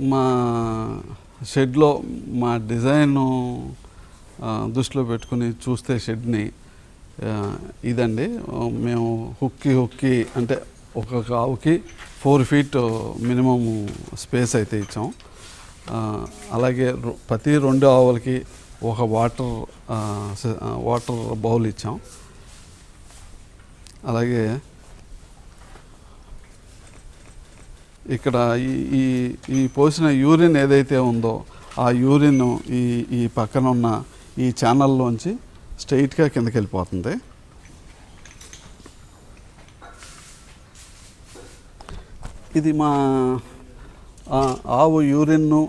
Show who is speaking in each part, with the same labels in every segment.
Speaker 1: మా షెడ్లో మా డిజైన్ దృష్టిలో పెట్టుకుని చూస్తే షెడ్ని ఇదండి. మేము హుక్కి హుక్కి అంటే ఒక్కొక్క ఆవుకి ఫోర్ ఫీట్ మినిమం స్పేస్ అయితే ఇచ్చాం. అలాగే రొ- ప్రతి రెండు ఆవులకి ఒక వాటర్ వాటర్ బౌల్ ఇచ్చాం. అలాగే ఇక్కడ ఈ ఈ ఈ పోసిన యూరిన్ ఏదైతే ఉందో ఆ యూరిన్ ఈ ఈ పక్కన ఉన్న ఈ ఛానల్లోంచి స్ట్రైట్గా కిందకి వెళ్ళిపోతుంది ఇది మా ఆవు యూరిన్ను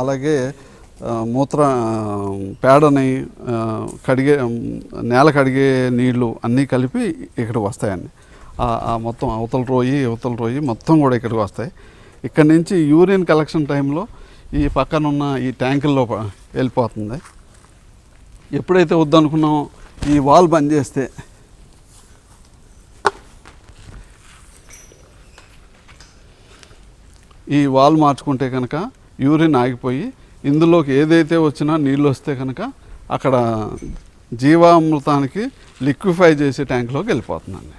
Speaker 1: అలాగే మూత్ర పేడని కడిగే నేల కడిగే నీళ్ళు అన్నీ కలిపి ఇక్కడ వస్తాయండి. ఆ- మొత్తం అవతల రోయి అవతల రోయి మొత్తం కూడా ఇక్కడికి వస్తాయి. ఇక్కడ నుంచి యూరిన్ కలెక్షన్ టైంలో ఈ పక్కన ఉన్న ఈ ట్యాంకుల్లో వెళ్ళిపోతుంది. ఎప్పుడైతే వద్దనుకున్నామో ఈ వాల్ బంద్ చేస్తే ఈ వాల్ మార్చుకుంటే కనుక యూరిన్ ఆగిపోయి ఇందులోకి ఏదైతే వచ్చినా నీళ్ళు వస్తే కనుక అక్కడ జీవామృతానికి లిక్విఫై చేసే ట్యాంక్లోకి వెళ్ళిపోతుందండి.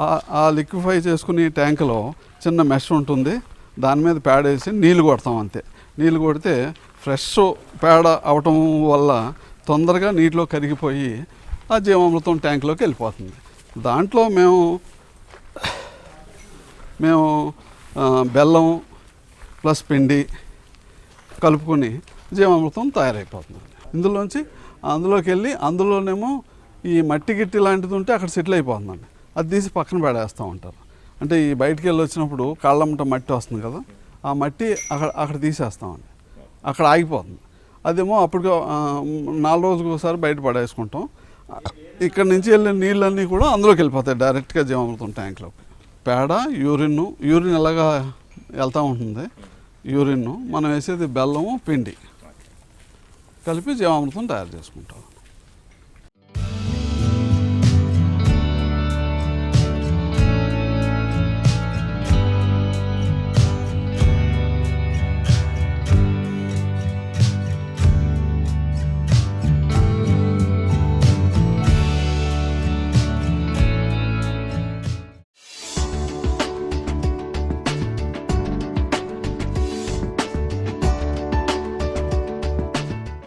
Speaker 1: ఆ- లిక్విఫై చేసుకునే ట్యాంకులో చిన్న మెష్ ఉంటుంది. దాని మీద పేడ వేసి నీళ్ళు కొడతాం అంతే. నీళ్ళు కొడితే ఫ్రెష్ పేడ అవటం వల్ల తొందరగా నీటిలో కరిగిపోయి ఆ జీవామృతం ట్యాంకులోకి వెళ్ళిపోతుంది. దాంట్లో మేము మేము బెల్లం ప్లస్ పిండి కలుపుకొని జీవామృతం తయారైపోతుంది. ఇందులోంచి అందులోకి వెళ్ళి అందులోనేమో ఈ మట్టి గిట్టి లాంటిది ఉంటే అక్కడ సెటిల్ అయిపోతుందండి. అది తీసి పక్కన పడేస్తూ ఉంటారు. అంటే ఈ బయటికి వెళ్ళి వచ్చినప్పుడు కాళ్ళమ్మట మట్టి వస్తుంది కదా ఆ మట్టి అక్కడ అక్కడ తీసేస్తామండి అక్కడ ఆగిపోతుంది. అదేమో అప్పుడు నాలుగు రోజులకు ఒకసారి బయట పడేసుకుంటాం. ఇక్కడ నుంచి వెళ్ళిన నీళ్ళన్నీ కూడా అందులోకి వెళ్ళిపోతాయి డైరెక్ట్గా జీవామృతం ట్యాంక్లోకి. పేడ యూరిన్ యూరిన్ ఎలాగా వెళ్తూ ఉంటుంది? యూరిన్ మనం వేసేది బెల్లము పిండి. కలిపి జీవామృతం తయారు చేసుకుంటాం.